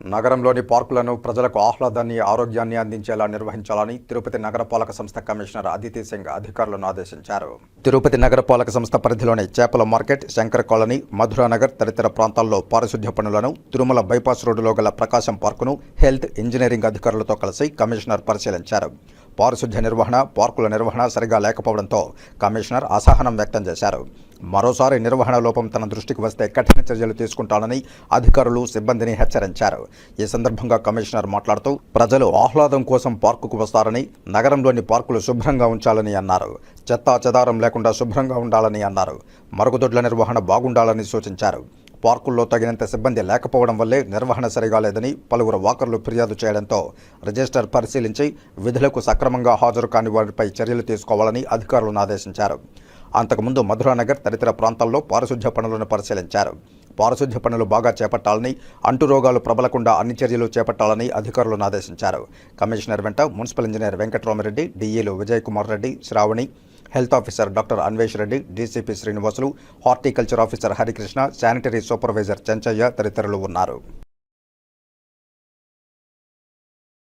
నగరంలోని పార్కులను ప్రజలకు ఆహ్లాదాన్ని ఆరోగ్యాన్ని అందించేలా నిర్వహించాలని తిరుపతి నగరపాలక సంస్థ కమిషనర్ అదితి సింగ్ అధికారులను ఆదేశించారు. తిరుపతి నగరపాలక సంస్థ పరిధిలోని చేపల మార్కెట్ శంకర్ కాలనీ మధురానగర్ తదితర ప్రాంతాల్లో పారిశుధ్య పనులను తిరుమల బైపాస్ రోడ్డులో గల ప్రకాశం పార్కును హెల్త్ ఇంజనీరింగ్ అధికారులతో కలిసి కమిషనర్ పరిశీలించారు. పారిశుధ్య నిర్వహణ పార్కుల నిర్వహణ సరిగా లేకపోవడంతో కమిషనర్ అసహనం వ్యక్తం చేశారు. మరోసారి నిర్వహణ లోపం తన దృష్టికి వస్తే కఠిన చర్యలు తీసుకుంటానని అధికారులు సిబ్బందిని హెచ్చరించారు. ఈ సందర్భంగా కమిషనర్ మాట్లాడుతూ ప్రజలు ఆహ్లాదం కోసం పార్కుకు వస్తారని నగరంలోని పార్కులు శుభ్రంగా ఉంచాలని అన్నారు. చెత్తా చెదారం లేకుండా శుభ్రంగా ఉండాలని అన్నారు. మరుగుదొడ్ల నిర్వహణ బాగుండాలని సూచించారు. పార్కుల్లో తగినంత సిబ్బంది లేకపోవడం వల్లే నిర్వహణ సరిగా లేదని పలువురు వాకర్లు ఫిర్యాదు చేయడంతో రిజిస్టర్ పరిశీలించి విధులకు సక్రమంగా హాజరు కాని వారిపై చర్యలు తీసుకోవాలని అధికారులను ఆదేశించారు. అంతకుముందు మధురానగర్ తదితర ప్రాంతాల్లో పారిశుధ్య పనులను పరిశీలించారు. పారిశుధ్య పనులు బాగా చేపట్టాలని అంటు రోగాలు ప్రబలకుండా అన్ని చర్యలు చేపట్టాలని అధికారులను ఆదేశించారు. కమిషనర్ వెంట municipal engineer Venkataramareddy డీఈలు Vijay Kumar Reddy Sravani health officer doctor Anvesh Reddy DCP Srinivasulu horticulture officer Harikrishna sanitary supervisor Chenchaiah తదితరులు ఉన్నారు.